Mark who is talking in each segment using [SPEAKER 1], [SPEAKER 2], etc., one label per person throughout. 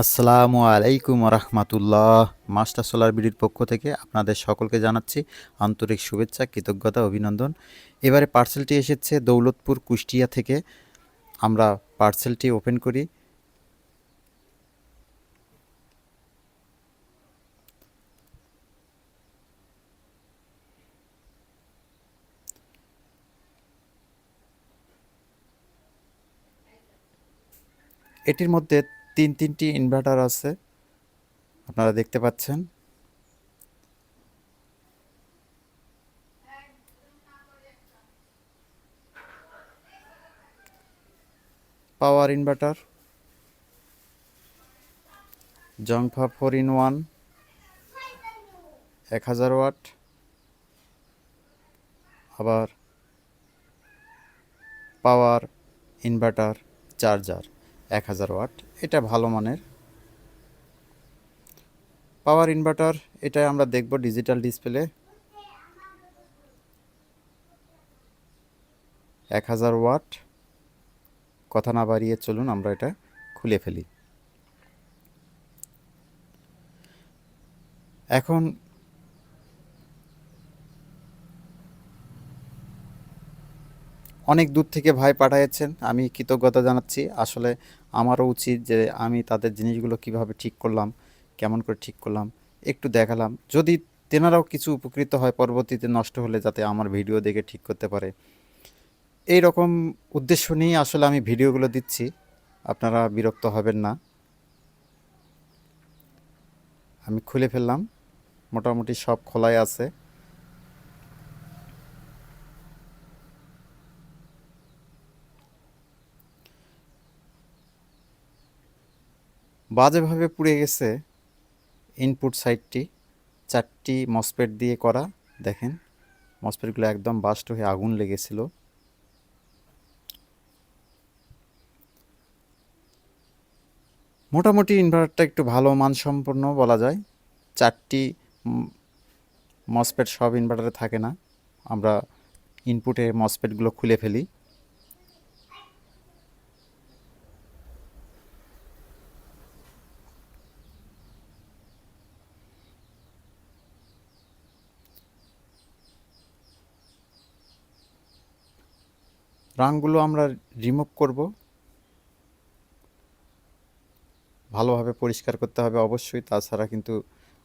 [SPEAKER 1] আসসালামু আলাইকুম রহমাতুল্লাহ মাস্টার সোলার বিডির পক্ষ থেকে আপনাদের সকলকে জানাচ্ছি আন্তরিক শুভেচ্ছা, কৃতজ্ঞতা, অভিনন্দন। এবারে পার্সেলটি এসেছে দৌলতপুর কুষ্টিয়া থেকে। আমরা পার্সেলটি ওপেন করি। এটির মধ্যে তিন, তিনটি ইনভার্টার আছে। আপনারা দেখতে পাচ্ছেন। পাওয়ার ইনভার্টার জংফা ফোর ইন ওয়ান এক হাজার ওয়াট, আবার পাওয়ার ইনভার্টার চার্জার এক হাজার ওয়াট। এটা ভালো মানের। পাওয়ার ইনভার্টার, এটা আমরা দেখব ডিজিটাল ডিসপ্লে। এক হাজার ওয়াট। কথা না বাড়িয়ে চলুন, আমরা এটা খুলে ফেলি। এখন অনেক দূর থেকে ভাই পাঠাইছেন আমি কৃতজ্ঞতা জানাচ্ছি। আসলে আমারও উচিত যে আমি তাদের জিনিসগুলো কীভাবে ঠিক করলাম, কেমন করে ঠিক করলাম, একটু দেখালাম। যদি তেনারাও কিছু উপকৃত হয় পরবর্তীতে নষ্ট হলে যাতে আমার ভিডিও দেখে ঠিক করতে পারে। এই রকম উদ্দেশ্য নিয়ে আসলে আমি ভিডিওগুলো দিচ্ছি। আপনারা বিরক্ত হবেন না। আমি খুলে ফেললাম। মোটামুটি সব খোলাই আছে। বাজেভাবে পুড়ে গেছে ইনপুট সাইডটি চারটি মসপেট দিয়ে করা, দেখেন মসপেটগুলো একদম বাস্ট হয়ে আগুন লেগেছিল। মোটামুটি ইনভার্টারটা একটু ভালো মানসম্পন্ন বলা যায়। চারটি মসপেট সব ইনভার্টারে থাকে না। আমরা ইনপুটে মসপেটগুলো খুলে ফেলি। রাংগুলো আমরা রিমুভ করব। ভালোভাবে পরিষ্কার করতে হবে অবশ্যই, তাছাড়া কিন্তু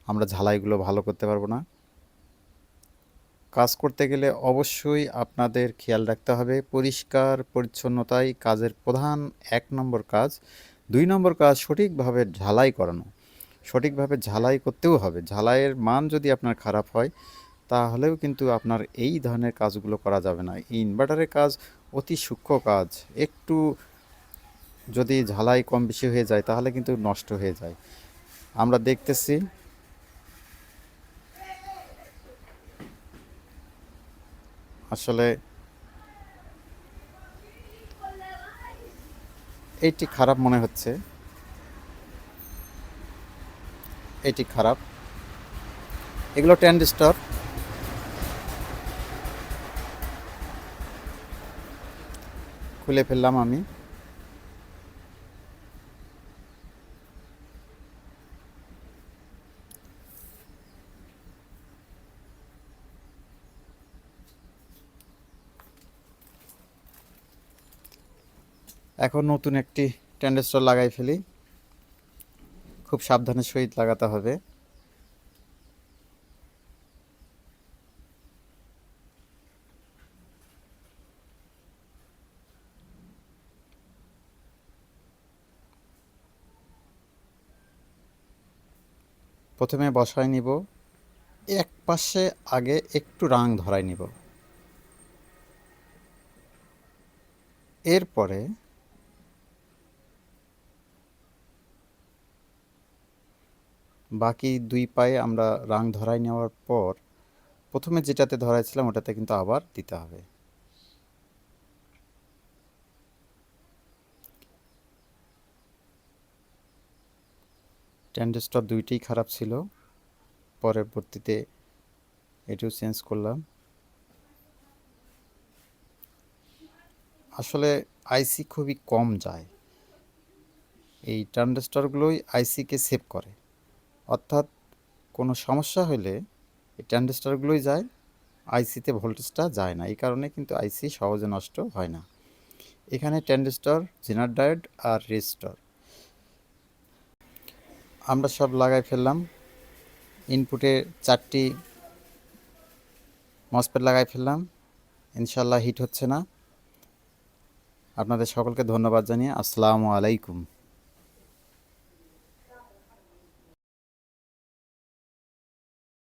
[SPEAKER 1] আমরা ঝালাইগুলো ভালো করতে পারব না। কাজ করতে গেলে অবশ্যই আপনাদের খেয়াল রাখতে হবে, পরিষ্কার পরিচ্ছন্নতাই কাজের প্রধান এক নম্বর কাজ। দুই নম্বর কাজ, সঠিকভাবে ঝালাই করানো। সঠিকভাবে ঝালাই করতেও হবে। ঝালাইয়ের মান যদি আপনার খারাপ হয় তাহলেও কিন্তু আপনার এই ধরনের কাজগুলো করা যাবে না। এই ইনভার্টারের কাজ অতি সূক্ষ্ম কাজ। একটু যদি ঝালাই কম বেশি হয়ে যায়, তাহলে কিন্তু নষ্ট হয়ে যায়। আমরা দেখতেছি আসলে এইটি খারাপ মনে হচ্ছে। এটি খারাপ। এগুলো ট্যান্ডিস্টর। খুলে ফেললাম আমি। এখন নতুন একটি ট্যান্ডেস্টর লাগাই ফেলি। খুব সাবধানের সহিত লাগাতে হবে। প্রথমে বসায় নিব। এক পাশে আগে একটু রাং ধরাই নিব। এরপরে বাকি দুই পায়ে আমরা রাং ধরাই নেওয়ার পর প্রথমে যেটাতে ধরাইছিলাম ওটাতে কিন্তু আবার দিতে হবে। ট্যান্ডেস্টর দুইটাই খারাপ ছিল। পরবর্তীতে এটিও চেঞ্জ করলাম। আসলে আইসি খুবই কম যায়। এই ট্রানজিস্টরগুলোই আইসিকে সেভ করে। অর্থাৎ কোনো সমস্যা হলে এই ট্রানজিস্টরগুলোই যায়। আইসিতে ভোল্টেজটা যায় না। এই কারণে কিন্তু আইসি সহজে নষ্ট হয় না। এখানে ট্রানজিস্টর জেনার ডায়োড আর রেজিস্টর আমরা সব লাগাই ফেললাম। ইনপুটে চারটি মসপেট লাগাই ফেললাম। ইনশাল্লাহ হিট হচ্ছে না। আপনাদের সকলকে ধন্যবাদ জানিয়ে আসসালামু আলাইকুম।